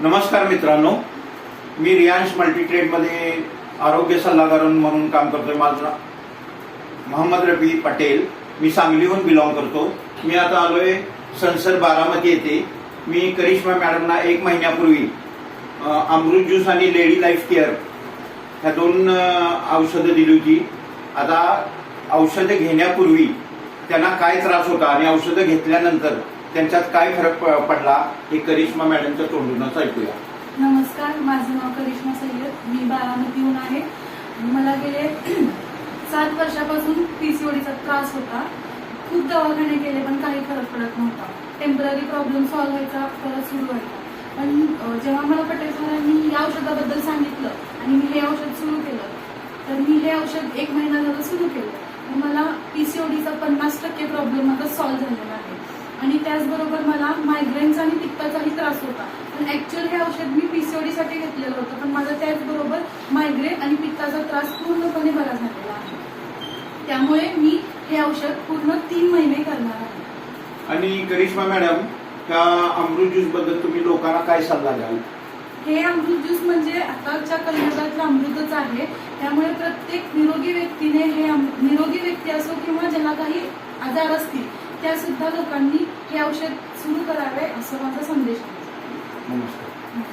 नमस्कार मित्रांनो. मी रियांश मल्टीट्रेडमध्ये आरोग्य सल्लागार म्हणून काम करतोय माझं. महम्मद मोहम्मद रफी पटेल. मी सांगलीहून बिलॉंग करतो. मी आता आलोय संसद बारामती येथे. मी करिश्मा मॅडमना एक महिन्यापूर्वी अमृत ज्यूस आणि लेडी लाईफ केअर ह्या दोन औषधं दिली होती. आता औषधं घेण्यापूर्वी त्यांना काय त्रास होता आणि औषधं घेतल्यानंतर त्यांच्यात काय फरक पडला हे करिश्मा मॅडमच्या तोंडूनच ऐकूया. नमस्कार माझं नाव करिश्मा सय्यद. मी बारामतीहून आहे. मला गेले सात वर्षापासून पीसीओडीचा त्रास होता. खूप दवाखाने केले पण काही फरक पडत नव्हता. टेंपररी प्रॉब्लेम सॉल्व्ह व्हायचा परत सुरू व्हायचा. पण जेव्हा मला पटेल सरांनी या औषधाबद्दल सांगितलं आणि मी हे औषध सुरू केलं तर मी हे औषध एक महिना झालं सुरू केलं. तर मला पीसीओडीचा पन्नास टक्के प्रॉब्लेम आता सॉल्व्ह झालेला आहे. आणि त्याचबरोबर मला मायग्रेनचा आणि पित्ताचाही त्रास होता. पण ऍक्च्युअल हे औषध मी पीसीओडी साठी घेतलेलं होतं पण माझा त्याचबरोबर मायग्रेन आणि पित्ताचा त्रास पूर्णपणे बरा झालेला आहे. त्यामुळे मी हे औषध पूर्ण तीन महिने करणार आहे. आणि करिश्मा मॅडम त्या अमृत ज्यूसबद्दल तुम्ही लोकांना काय सल्ला द्याल? हे अमृत ज्यूस म्हणजे आताच्या कलियुगातलं अमृतच आहे. त्यामुळे प्रत्येक निरोगी व्यक्तीने हे निरोगी व्यक्ती असो किंवा ज्यांना काही आजार असतील त्या सुद्धा लोकांनी हे औषध सुरू करावे असं माझा संदेश नमस्कार.